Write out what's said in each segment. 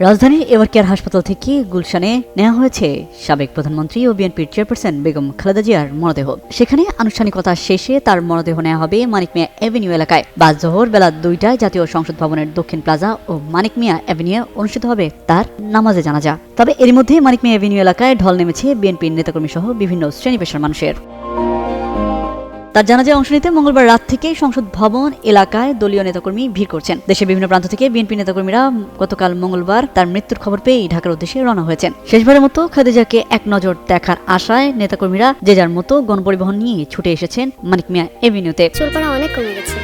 রাজধানীর এবার কেয়ার হাসপাতাল থেকে গুলশানে নেওয়া হয়েছে সাবেক প্রধানমন্ত্রী ও বিএনপির চেয়ারপারসন বেগম খালেদা জিয়ার মরদেহ। সেখানে আনুষ্ঠানিকতা শেষে তার মরদেহ নেওয়া হবে মানিক মিয়া অ্যাভিনিউ এলাকায়। বাদ জোহর বেলা দুইটায় জাতীয় সংসদ ভবনের দক্ষিণ প্লাজা ও মানিক মিয়া অ্যাভিনিউ অনুষ্ঠিত হবে তার নামাজে জানাজা। তবে এরই মধ্যে মানিক মিয়া অ্যাভিনিউ এলাকায় ঢল নেমেছে বিএনপির নেতাকর্মী সহ বিভিন্ন শ্রেণি পেশার মানুষের। তার জানাজায় অংশ নিতে মঙ্গলবার রাত থেকেই সংসদ ভবন, এলাকায় দলীয় নেতাকর্মী ভিড় করছেন। দেশের বিভিন্ন প্রান্ত থেকে বিএনপি নেতাকর্মীরা গতকাল মঙ্গলবার তার মৃত্যুর খবর পেয়েই ঢাকার উদ্দেশ্যে রওনা হয়েছেন। শেষবারের মতো খাদিজাকে এক নজর দেখার আশায় নেতাকর্মীরা যে যার মতো গণপরিবহন নিয়ে ছুটে এসেছেন মানিক মিয়া এভিনিউতে। চুল পড়া অনেক কমে গেছে।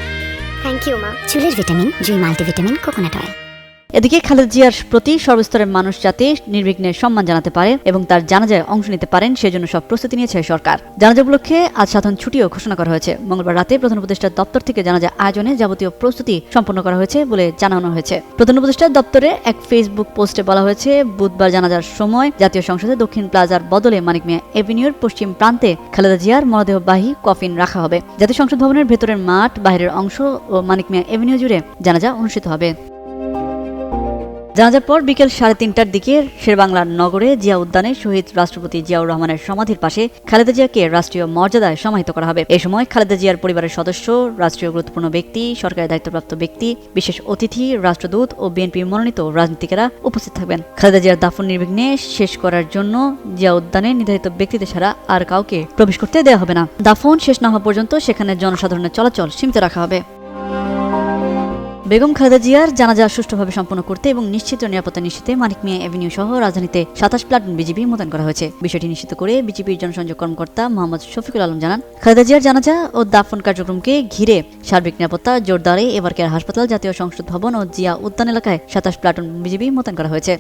থ্যাংক ইউ মা। চুলের vitamin, Jui multivitamin, coconut oil. এদিকে খালেদা জিয়ার প্রতি সর্বস্তরের মানুষ যাতে নির্বিঘ্নে সম্মান জানাতে পারে এবং তার জানাজায় অংশ নিতে পারেন, সেজন্য সব প্রস্তুতি নিয়েছে সরকার। জানাজা উপলক্ষে আজ সাধারণ ছুটিও ঘোষণা করা হয়েছে। মঙ্গলবার রাতে প্রধান উপদেষ্টার দপ্তর থেকে জানাজা আয়োজনে যাবতীয় প্রস্তুতি সম্পন্ন করা হয়েছে বলে জানানো হয়েছে। প্রধান উপদেষ্টার দপ্তরে এক ফেসবুক পোস্টে বলা হয়েছে, বুধবার জানাজার সময় জাতীয় সংসদে দক্ষিণ প্লাজার বদলে মানিক মিয়া এভিনিউর পশ্চিম প্রান্তে খালেদা জিয়ার মরদেহবাহী কফিন রাখা হবে। জাতীয় সংসদ ভবনের ভেতরের মাঠ বাইরের অংশ ও মানিক মিয়া এভিনিউ জুড়ে জানাজা অনুষ্ঠিত হবে। জানাজার পর বিকেল সাড়ে তিনটার দিকে শেরবাংলার নগরে জিয়া উদ্যানে শহীদ রাষ্ট্রপতি জিয়াউর রহমানের সমাধির পাশে খালেদা জিয়াকে রাষ্ট্রীয় মর্যাদায় সমাহিত করা হবে। এই সময় খালেদা জিয়ার পরিবারের সদস্য, রাষ্ট্রীয় গুরুত্বপূর্ণ ব্যক্তি, সরকারি দায়িত্বপ্রাপ্ত ব্যক্তি, বিশেষ অতিথি, রাষ্ট্রদূত ও বিএনপি মনোনীত রাজনীতিকেরা উপস্থিত থাকবেন। খালেদা জিয়ার দাফন নির্বিঘ্নে শেষ করার জন্য জিয়া উদ্যানে নির্ধারিত ব্যক্তিদের ছাড়া আর কাউকে প্রবেশ করতে দেওয়া হবে না। দাফন শেষ না হওয়া পর্যন্ত সেখানে জনসাধারণের চলাচল সীমিত রাখা হবে। বেগম খালেদা জিয়ার জানাজা সুষ্ঠুভাবে সম্পন্ন করতে এবং নিশ্চিত নিরাপত্তা নিশ্চিতে মানিক মিয়া এভিনিউ সহ রাজধানীতে সাতাশ প্লাটুন বিজিবি মোতায়েন করা হয়েছে। বিষয়টি নিশ্চিত করে বিজেপির জনসংযোগ কর্মকর্তা মোহাম্মদ শফিকুল আলম জানান, খালেদা জিয়ার জানাজা ও দাফন কার্যক্রমকে ঘিরে সার্বিক নিরাপত্তা, জোরদারে এবার কেয়ার হাসপাতাল, জাতীয় সংসদ ভবন ও জিয়া উদ্যান এলাকায় সাতাশ প্লাটুন বিজিবি মোতায়েন করা হয়েছে।